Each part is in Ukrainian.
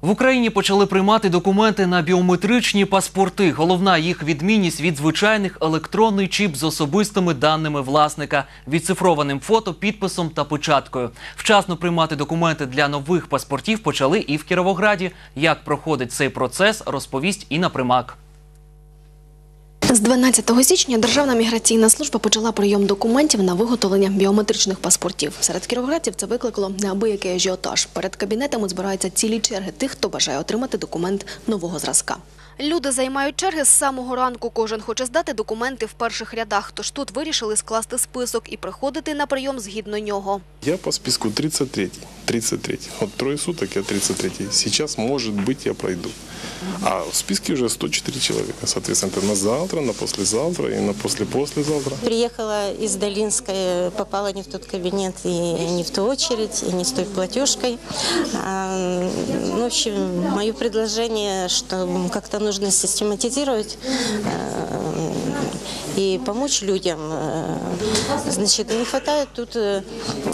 В Україні почали приймати документи на біометричні паспорти. Головна їх відмінність від звичайних електронний чіп з особистими даними власника, відцифрованим фото, підписом та печаткою. Вчасно приймати документи для нових паспортів почали і в Кіровограді. Як проходить цей процес, розповість Інна Примак. З 12 січня Державна міграційна служба почала прийом документів на виготовлення біометричних паспортів. Серед кіровоградців це викликало неабиякий ажіотаж. Перед кабінетами збираються цілі черги тих, хто бажає отримати документ нового зразка. Люди займають черги з самого ранку. Кожен хоче здати документи в перших рядах. Тож тут вирішили скласти список і приходити на прийом згідно нього. Я по списку 33. 33. Вот трое суток я 33. Сейчас, может быть, я пройду. А в списке уже 104 человека. Соответственно, на завтра, на послезавтра и на после-послезавтра. Приехала из Долинской, попала не в тот кабинет и не в ту очередь, и не с той платежкой. А, ну, В общем, мое предложение, что как-то нужно систематизировать э, и помочь людям. Э, Значит, не хватает тут э,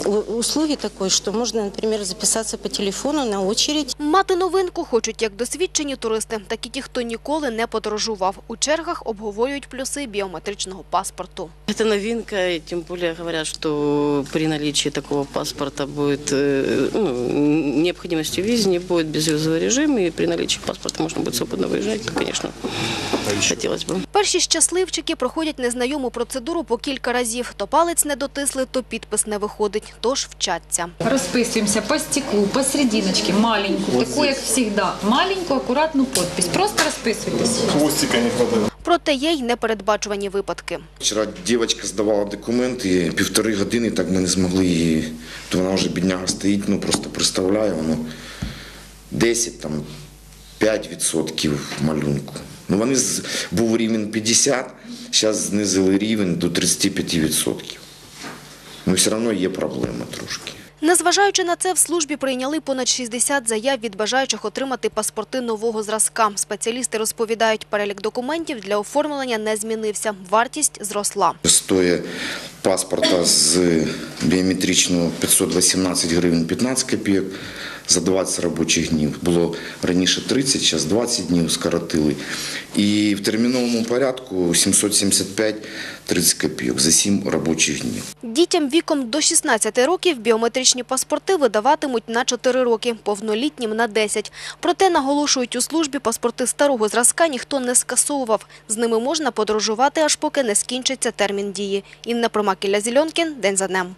у- услуги такой, что можно, например, записаться по телефону на очередь Мати новинку хочуть як досвідчені туристи, так і ті, хто ніколи не подорожував. У чергах обговорюють плюси біометричного паспорту. Это новинка, и тем более говорят, что при наличии такого паспорта будет э, ну, необходимости в визе, не будет безвизового режима, и при наличии паспорта можно будет свободно выезжать, то, конечно, хотелось бы. Перші щасливчики проходять незнайому процедуру по кілька разів. То палець не дотисли, то підпис не виходить, тож вчаться. Расписываемся по стеклу, посерединочке, маленькую, такую, как всегда, маленькую, аккуратную подпись. Просто расписывайтесь. Хвостика не хватает. Проте є й непередбачувані випадки. Вчора дівчинка здавала документи, півтори години так ми не змогли її. То вона вже бідняга стоїть, ну просто представляю, воно 10 там 5% малюнку. Ну вони з, був рівень 50, зараз знизили рівень до 35%. Ну все одно є проблема трошки. Незважаючи на це, в службі прийняли понад 60 заяв від бажаючих отримати паспорти нового зразка. Спеціалісти розповідають, перелік документів для оформлення не змінився. Вартість зросла. Стоїть паспорта з біометричного 518 гривень 15 копійок за 20 робочих днів. Було раніше 30, зараз 20 днів скоротили. І в терміновому порядку 775 30 копійок за 7 робочих днів. Дітям віком до 16 років біометричні паспорти видаватимуть на 4 роки, повнолітнім – на 10. Проте, наголошують у службі, паспорти старого зразка ніхто не скасовував. З ними можна подорожувати, аж поки не скінчиться термін дії. Інна Промакіля Зільонкін. День за днем.